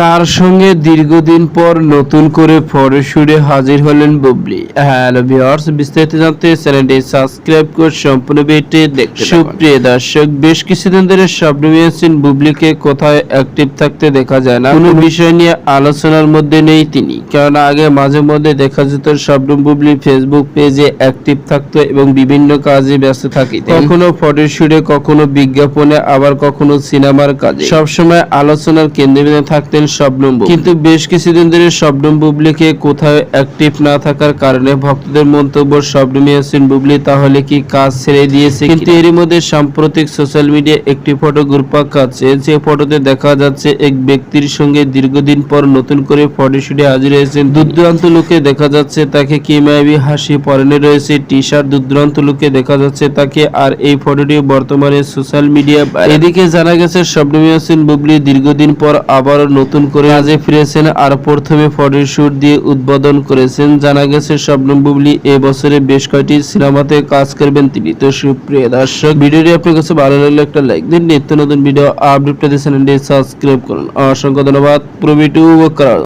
কার সঙ্গে দীর্ঘদিন পর নতুন করে ফটোশুটে হাজির হলেন বুবলি? হ্যালো ভিউয়ার্স, বিস্তারিত জানতে চ্যানেলটি সাবস্ক্রাইব করে সম্পূর্ণ ভিডিওটি দেখতে সুপ্রিয় দর্শক, বেশ কিছুদিন ধরে শবনম ইয়াসিন বুবলিকে কোথায় অ্যাক্টিভ থাকতে দেখা যায় না। কোনো বিষয় নিয়ে আলোচনার মধ্যে নেই তিনি। কারণ আগে মাঝে মধ্যে দেখা যেত শবনম বুবলি ফেসবুক পেজে অ্যাক্টিভ থাকতো এবং বিভিন্ন কাজে ব্যস্ত থাকিত কখনো ফটোশুটে কখনো বিজ্ঞাপনে, আবার কখনো সিনেমার কাজে। সবসময় আলোচনার কেন্দ্রবিন্দু থাকতেন শবনম বুবলি। কিন্তু বেশ কিছুদিন ধরে শবনম বুবলিকে কোথাও অ্যাক্টিভ না থাকার কারণে ভক্তদের মন্তব্য শবনম ইয়াসিন বুবলি তাহলে কি কাজ ছেড়ে দিয়েছে কিন্তু এরই মধ্যে সাম্প্রতিক সোশ্যাল মিডিয়া একটি ফটো ঘুরপাক খাচ্ছে। যে ফটোতে দেখা যাচ্ছে এক ব্যক্তির সঙ্গে দীর্ঘদিন পর নতুন করে ফটোশুটে হাজির হয়েছেন। দুর্দান্ত লোকে দেখা যাচ্ছে তাকে কি মায়াবী হাসি পরনে রয়েছে। টি শার্ট দুর্দান্ত লোকে দেখা যাচ্ছে তাকে। আর এই ফটোটি বর্তমানে সোশ্যাল মিডিয়া এদিকে জানা গেছে শবনম ইয়াসিন বুবলি দীর্ঘদিন পর আবারও নতুন করে কাজে ফিরেছেন আর প্রথমে ফটোশুট দিয়ে উদ্বোধন করেছেন। জানা গেছে শবনম বুবলি এ বছরে বেশ কয়েকটি সিনেমাতে কাজ করবেন তিনি। তো সুপ্রিয় দর্শক, ভিডিওটি আপনার কাছে ভালো লাগলে একটা লাইক দিন। নিত্য নতুন ভিডিও আপডেট পেতে চ্যানেলটি সাবস্ক্রাইব করুন। অসংখ্য ধন্যবাদ। প্রবিটু করার